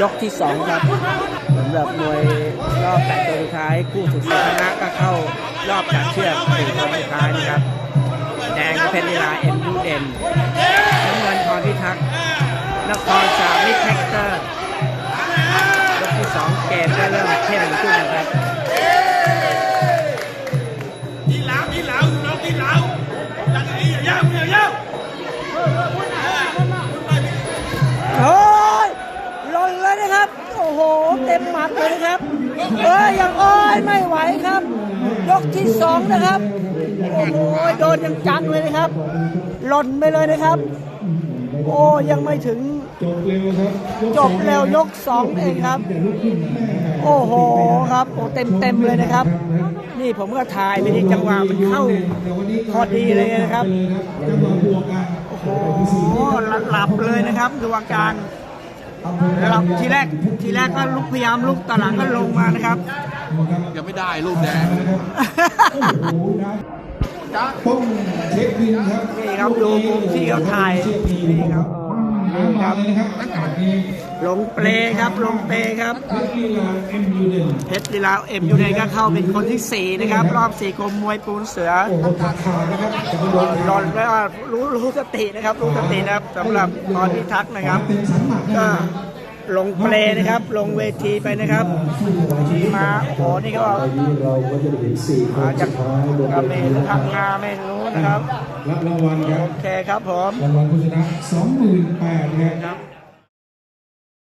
ยกที่สองครับสำหรับมวยรอบแปดตัวสุดท้ายคู่สุดท้ายชนะก็เข้ารอบตัดเชือกสี่คนสุดท้ายนะครับ แดงเพชรลีลาเอ็มยูเด่นน้ำเงินพรพิทักษ์นครสามิตรแท็กเตอร์ยกที่สองเกมก็เริ่มเข้มขึ้นนะครับ đi lão đi lão nó đi lão đặt đi nhau nhau nhau โเต็มหมัดเลยนะครับ เอ้ยยังอ้อยไม่ไหวครับ ยกที่สองนะครับ โอ้โหโดนยังจังเลยนะครับ หล่นไปเลยนะครับ โอ้ยังไม่ถึงจบเร็วครับจบเร็วยกสองเองครับ โอ้โหครับโอ้เต็มเต็มเลยนะครับ นี่ผมก็ถ่ายไปที่จังหวะมันเข้าพอดีเลยนะครับจังหวะบวกกันโอ้โหหลับเลยนะครับดูอาการ หลับทีแรกทีแรกก็ลุกพยายามลุกตอนหลังก็ลงมานะครับ ยังไม่ได้รูปแดงต้องเช็คบินครับนี่ครับดูมุมที่เขาถ่ายนี่ครับนี่ คมารับเลยนะครับอากาศดีลงเปลครับลงเปลครับนักกีฬาเอ็มยูเดนเพชรลีลาเอ็มยูเนก็เข้าเป็นคนที่สี่นะครับ รอบสี่กรมมวยปูนเสือโอ้โหตัดขาดนะครับจะไปโดนรอนแล้วรู้รู้สตินะครับ รู้สตินะครับสำหรับพรพิทักษ์นะครับเต็มสันหมัดนะก็ครับ ลงเปลนะครับ ลงเวทีไปนะครับ มาโอ้โหนี่ก็นี้เราก็จะเห็นสี่คมานจากสุดท้ายบนกระเบนทางงาไม่รู้นะครับรับรางวัลครับโอเคครับผมรางวัลผู้ชนะสองหมื่นแปดครับครับ